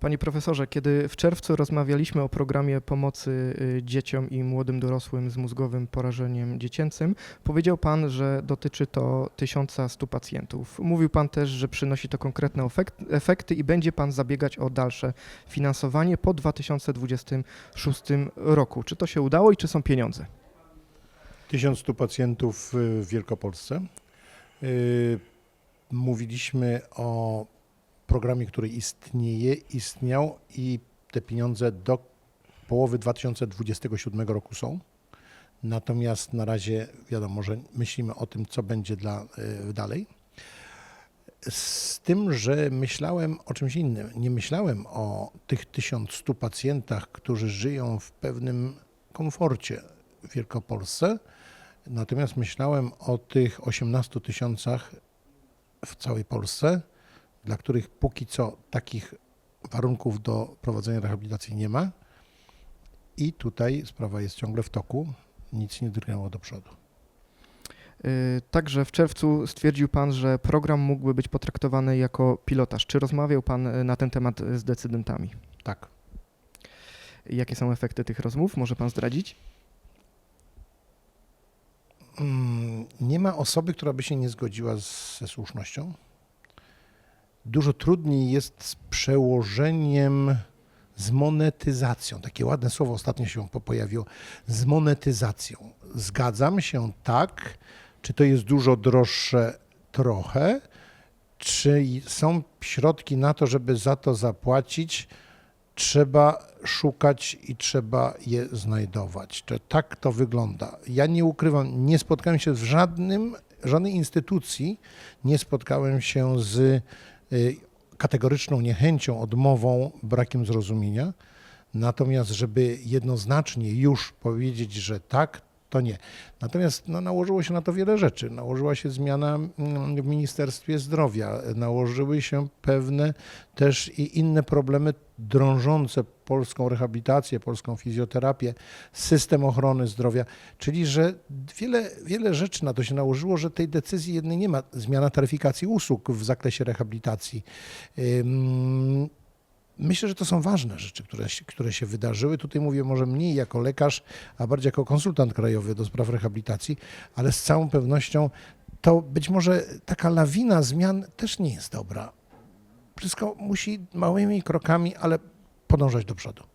Panie profesorze, kiedy w czerwcu rozmawialiśmy o programie pomocy y, dzieciom i młodym dorosłym z mózgowym porażeniem dziecięcym, powiedział Pan, że dotyczy to 1100 pacjentów. Mówił Pan też, że przynosi to konkretne efekt- efekty i będzie Pan zabiegać o dalsze finansowanie po 2026 roku. Czy to się udało i czy są pieniądze? 1100 pacjentów y, w Wielkopolsce. Y, Mówiliśmy o programie, który istnieje, istniał i te pieniądze do połowy 2027 roku są. Natomiast na razie wiadomo, że myślimy o tym, co będzie dla, y, dalej. Z tym, że myślałem o czymś innym. Nie myślałem o tych 1100 pacjentach, którzy żyją w pewnym komforcie w Wielkopolsce, Natomiast myślałem o tych 18 tysiącach w całej Polsce, dla których póki co takich warunków do prowadzenia rehabilitacji nie ma. I tutaj sprawa jest ciągle w toku, nic nie drgnęło do przodu. Y, Także w czerwcu stwierdził Pan, że program mógłby być potraktowany jako pilotaż. Czy rozmawiał Pan y, na ten temat z decydentami? Tak. Jakie są efekty tych rozmów? Może Pan zdradzić? Mm, Nie ma osoby, która by się nie zgodziła ze słusznością. Dużo trudniej jest z przełożeniem, z monetyzacją. Takie ładne słowo ostatnio się po- pojawiło. Z monetyzacją. Zgadzam się tak, czy to jest dużo droższe trochę, czy są środki na to, żeby za to zapłacić, trzeba szukać i trzeba je znajdować. To, tak to wygląda. Ja nie ukrywam, nie spotkałem się w żadnym, żadnej instytucji, nie spotkałem się z kategoryczną niechęcią, odmową, brakiem zrozumienia. Natomiast, żeby jednoznacznie już powiedzieć, że tak, to nie. Natomiast no, nałożyło się na to wiele rzeczy. Nałożyła się zmiana mm, w Ministerstwie Zdrowia, nałożyły się pewne też i inne problemy drążące polską rehabilitację, polską fizjoterapię, system ochrony zdrowia. Czyli, że wiele, wiele rzeczy na to się nałożyło, że tej decyzji jednej nie ma. Zmiana taryfikacji usług w zakresie rehabilitacji. Myślę, że to są ważne rzeczy, które które się wydarzyły. Tutaj mówię może mniej jako lekarz, a bardziej jako konsultant krajowy do spraw rehabilitacji, ale z całą pewnością to być może taka lawina zmian też nie jest dobra. Wszystko musi małymi krokami, ale podążać do przodu.